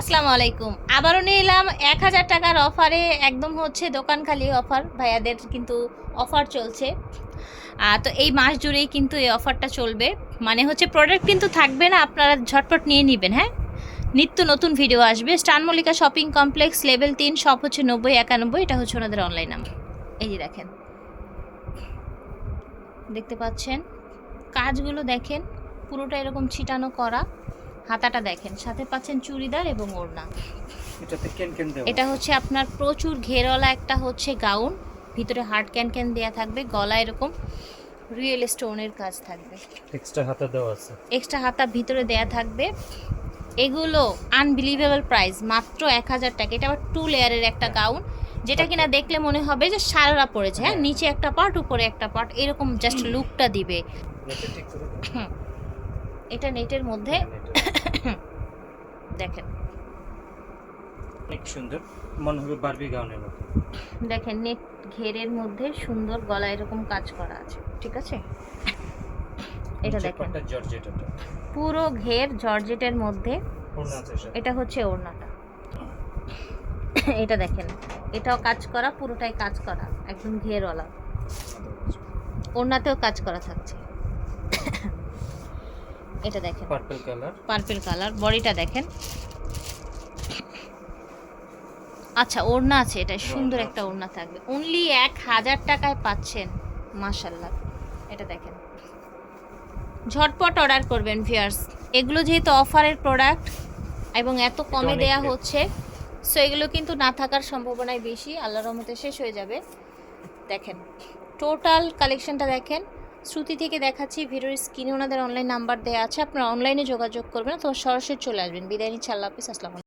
আসসালামু আলাইকুম। আবারও নিয়ে এলাম এক হাজার টাকার অফারে একদম হচ্ছে দোকান খালি অফার। ভাইয়াদের কিন্তু অফার চলছে। তো এই মাস জুড়েই কিন্তু এই অফারটা চলবে। মানে হচ্ছে প্রোডাক্ট কিন্তু থাকবে না, আপনারা ঝটপট নিয়ে নেবেন হ্যাঁ? নিত্য নতুন ভিডিও আসবে। স্টান মল্লিকা শপিং কমপ্লেক্স লেভেল তিন সব হচ্ছে নব্বই, একানব্বই, এটা হচ্ছে ওনাদের অনলাইন নাম্বার এই যে দেখেন। দেখতে পাচ্ছেন? কাজগুলো দেখেন, পুরোটা এরকম ছিটানো করা। হাতাটা দেখেন সাথে পাচ্ছেন চুড়িদার এবং ওড়না। এটা হচ্ছে আপনার প্রচুর ঘেরওয়ালা একটা হচ্ছে গাউন ভিতরে হার্ড ক্যান ক্যান দেওয়া থাকবে গলা এরকম রিয়েল স্টোনের কাজ থাকবে। এক্সট্রা হাতা দেওয়া আছে। এক্সট্রা হাতা ভিতরে দেয়া থাকবে। এগুলো আনবিলিভেবল প্রাইস মাত্র এক হাজার টাকা। এটা আবার টু লেয়ারের একটা গাউন যেটা কিনা দেখলে মনে হবে যে সারারা পড়েছে হ্যাঁ নিচে একটা পার্ট উপরে একটা পার্ট এরকম জাস্ট লুকটা দিবে। হুম। এটা নেটের মধ্যে। দেখেন। অনেক সুন্দর। মনে হবে বারবি গাউনের মতো। দেখেন নেট ঘেরের মধ্যে সুন্দর গলা এরকম কাজ করা আছে। ঠিক আছে? এটা দেখেন। পুরো ঘের জর্জেটের মধ্যে এটা হচ্ছে ওড়নাটা। এটা দেখেন। এটাও কাজ করা পুরোটাই কাজ করা। একদম ঘেরওয়ালা। ওড়নাতেও কাজ করা থাকছে। এটা দেখেন। পার্পল কালার পার্পল কালার বডিটা দেখেন। আচ্ছা ওড়না আছে এটা সুন্দর একটা ওড়না থাকবে। অনলি এক হাজার টাকায় পাচ্ছেন মাশাল্লাহ এটা দেখেন। ঝটপট অর্ডার করবেন ভিয়ার্স এগুলো যেহেতু অফারের প্রোডাক্ট এবং এত কমে দেয়া হচ্ছে সো এগুলো কিন্তু না থাকার সম্ভাবনাই বেশি। আল্লাহর রহমতে শেষ হয়ে যাবে। দেখেন টোটাল কালেকশনটা দেখেন। শ্রুতি থেকে দেখাচ্ছি, ভিডিওর স্ক্রিনে ওনাদের অনলাইন নাম্বার দেওয়া আছে, আপনারা অনলাইনে যোগাযোগ করবেন তো সরাসরি চলে আসবেন বিদায় নিচ্ছি, আল্লাহ হাফিজ, আসসালামু।